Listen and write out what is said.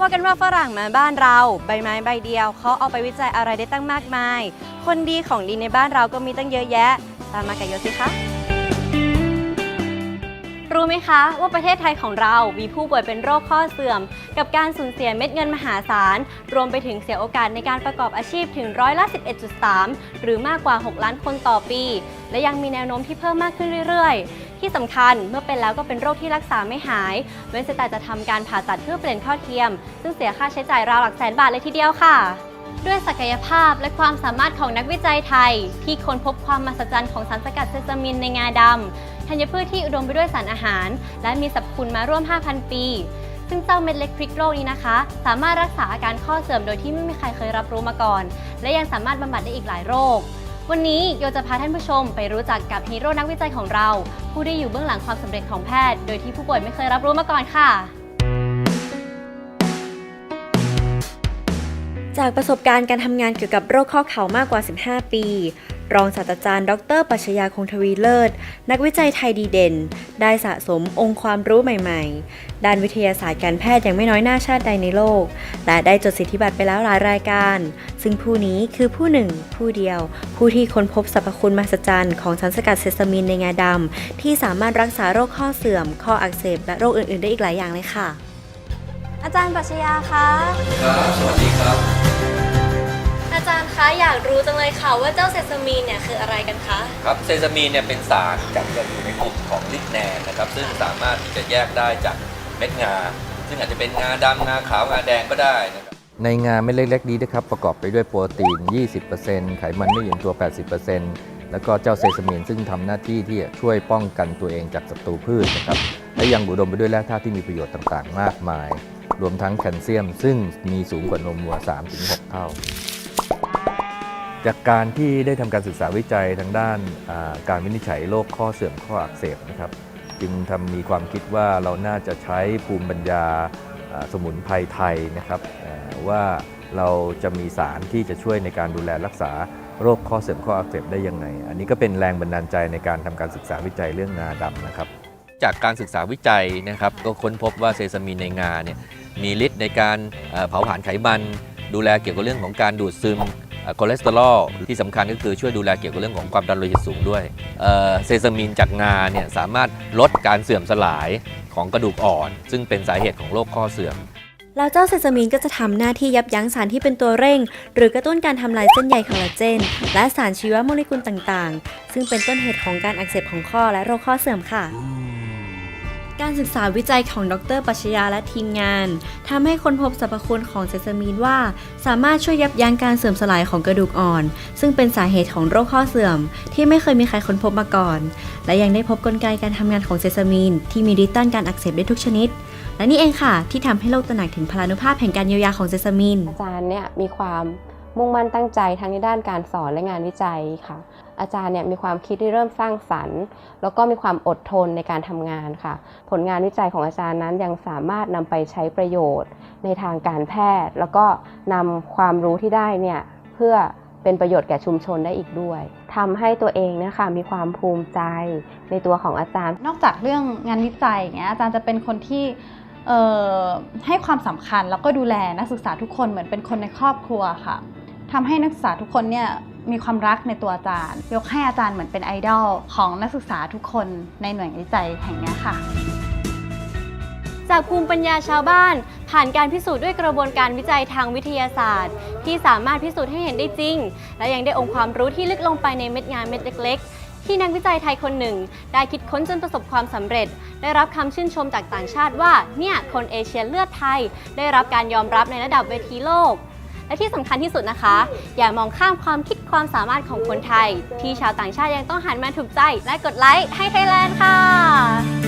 ว่ากันว่าฝรั่งมาบ้านเราใบไม้ใบเดียวเขาเอาไปวิจัยอะไรได้ตั้งมากมาย คนดีของดีในบ้านเราก็มีตั้งเยอะแยะ ตามมากับโยสิคะรู้ไหมคะ ว่าประเทศไทยของเรา มีผู้ป่วยเป็นโรคข้อเสื่อม กับการสูญเสียเม็ดเงินมหาศาล รวมไปถึงเสียโอกาสในการประกอบอาชีพถึงร้อยละ 11.3 หรือมากกว่า 6 ล้านคนต่อปี และยังมีแนวโน้มที่เพิ่มมากขึ้นเรื่อยๆ ที่สำคัญเมื่อเป็นแล้วก็เป็นโรคที่รักษาไม่หาย เว้นแต่จะทำการผ่าตัดเพื่อเปลี่ยนข้อเทียม ซึ่งเสียค่าใช้จ่ายราวหลักแสนบาทเลยทีเดียวค่ะ ด้วยศักยภาพและความสามารถของนักวิจัยไทย ที่ค้นพบความมหัศจรรย์ของสารสกัดเซซามินในงาดำธัญพืชที่อุดมไปด้วยสารอาหาร และมีสรรพคุณมาร่วม 5,000 ปี ซึ่งเจ้าเม็ดเล็กพริกโลกนี้นะคะ สามารถรักษาอาการข้อเสื่อมโดยที่ไม่มีใครเคยรับรู้มาก่อน และยังสามารถบำบัดได้อีกหลายโรค วันนี้โยจะพาท่านผู้ชมไปรู้จักกับฮีโร่นักวิจัยของเรา ผู้ได้อยู่เบื้องหลังความสำเร็จของแพทย์ โดยที่ผู้ป่วยไม่เคยรับรู้มาก่อนค่ะ จากประสบการณ์การทำงานเกี่ยวกับโรคข้อเข่ามากกว่า 15 ปี รองศาสตราจารย์ ดร ปัชญาคงทวีเลิศ นักวิจัยไทยดีเด่น ได้สะสมองค์ความรู้ใหม่ๆ ด้านวิทยาศาสตร์การแพทย์อย่างไม่น้อยหน้าชาติใดในโลก และได้จดสิทธิบัตรไปแล้วหลายรายการ ซึ่งผู้นี้คือผู้หนึ่ง ผู้เดียว ผู้ที่ค้นพบสรรพคุณมหัศจรรย์ของสารสกัดเซซามินในงาดำที่สามารถรักษาโรคข้อเสื่อม ข้ออักเสบและโรคอื่นๆ ได้อีกหลายอย่างเลยค่ะ อาจารย์ปัชญาคะครับสวัสดีครับ อาจารย์คะอยากรู้จังเลยค่ะว่าเจ้าเซซามีนเนี่ยคืออะไรกันคะครับเซซามีนเนี่ยเป็นสารจัดกันอยู่ในกลุ่มของลิกแนนนะครับ ซึ่งสามารถที่จะแยกได้จากเม็ดงา ซึ่งอาจจะเป็นงาดำงาขาวงาแดงก็ได้นะครับในงาเม็ดเล็กๆนี้นะครับประกอบไปด้วยโปรตีน 20%ไขมันไม่หยุ่นตัว 80%แล้วก็เจ้าเซซามีนซึ่งทำหน้าที่ที่จะช่วยป้องกันตัวเองจากศัตรูพืชนะครับและยังอุดมไปด้วยแร่ธาตุที่มีประโยชน์ต่างๆ มากมาย รวมทั้งแคลเซียม ซึ่งมีสูงกว่านมวัว 3-6 เท่า จากการที่ได้ทำการศึกษาวิจัยทางด้านการวินิจฉัยโรคข้อเสื่อมข้ออักเสบนะครับ จึงทำมีความคิดว่าเราน่าจะใช้ภูมิปัญญาสมุนไพรไทยนะครับว่าเราจะมีสารที่จะช่วยในการดูแลรักษาโรคข้อเสื่อมข้ออักเสบได้ยังไง อันนี้ก็เป็นแรงบันดาลใจในการทำการศึกษาวิจัยเรื่องงาดำนะครับ จากการศึกษาวิจัยนะครับ ก็ค้นพบว่าเซซามีนในงาเนี่ย มีฤทธิ์ในการเผาผลาญไขมัน ดูแลเกี่ยวกับเรื่องของการดูดซึมคอเลสเตอรอลที่สำคัญก็คือช่วยดูแลเกี่ยวกับเรื่องของความดันโลหิตสูงด้วยเอ่อเซซามีนจากงาเนี่ยสามารถลดการเสื่อมสลายของกระดูกอ่อน ซึ่งเป็นสาเหตุของโรคข้อเสื่อมแล้วเจ้าเซซามีนก็จะทำหน้าที่ยับยั้งสารที่เป็นตัวเร่ง หรือกระตุ้นการทำลายเส้นใยคอลลาเจน และสารชีวโมเลกุลต่างๆ ซึ่งเป็นต้นเหตุของการอักเสบของข้อและโรคข้อเสื่อมค่ะ การศึกษาวิจัยของดรปัชญาและทีมงานทำให้ค้นพบสรรพคุณของเซซามีนว่า สามารถช่วยยับยั้งการเสื่อมสลายของกระดูกอ่อน ซึ่งเป็นสาเหตุของโรคข้อเสื่อม ที่ไม่เคยมีใครค้นพบมาก่อน และยังได้พบกลไกการทำงานของเซซามีน ที่มีฤทธิ์ต้านการอักเสบได้ทุกชนิด และนี่เองค่ะ ที่ทำให้โลกตระหนักถึงพลานุภาพแห่งการเยียวยาของเซซามินอาจารย์เนี่ยมีความ มุ่งมั่นตั้งใจทั้งในด้านการสอนและงานวิจัยค่ะ อาจารย์เนี่ยมีความคิดที่เริ่มสร้างสรรค์ แล้วก็มีความอดทนในการทำงานค่ะ ผลงานวิจัยของอาจารย์นั้นยังสามารถนำไปใช้ประโยชน์ ในทางการแพทย์ แล้วก็นำความรู้ที่ได้เนี่ยเพื่อเป็นประโยชน์แก่ชุมชนได้อีกด้วยทำให้ตัวเองนี่ยค่ะมีความภูมิใจในตัวของอาจารย์ นอกจากเรื่องงานวิจัยอย่างเงี้ยอาจารย์จะเป็นคนที่ให้ความสำคัญแล้วก็ดูแลนักศึกษาทุกคนเหมือนเป็นคนในครอบครัวค่ะ ทำให้นักศึกษาทุกคนเนี่ยมีความรักในตัวอาจารย์ ยกให้อาจารย์เหมือนเป็นไอดอลของนักศึกษาทุกคนในหน่วยวิจัยแห่งนี้ค่ะ จากภูมิปัญญาชาวบ้าน ผ่านการพิสูจน์ด้วยกระบวนการวิจัยทางวิทยาศาสตร์ ที่สามารถพิสูจน์ให้เห็นได้จริง และยังได้องค์ความรู้ที่ลึกลงไปในเม็ดงานเม็ดเล็กๆที่นักวิจัยไทยคนหนึ่ง ได้คิดค้นจนประสบความสำเร็จ ได้รับคำชื่นชมจากต่างชาติว่า เนี่ย คนเอเชียเลือดไทย ได้รับการยอมรับในระดับเวทีโลก และที่สำคัญที่สุดนะคะ อย่ามองข้ามความคิดความสามารถของคนไทย ที่ชาวต่างชาติยังต้องหันมาถูกใจและกดไลค์ให้ไทยแลนด์ค่ะ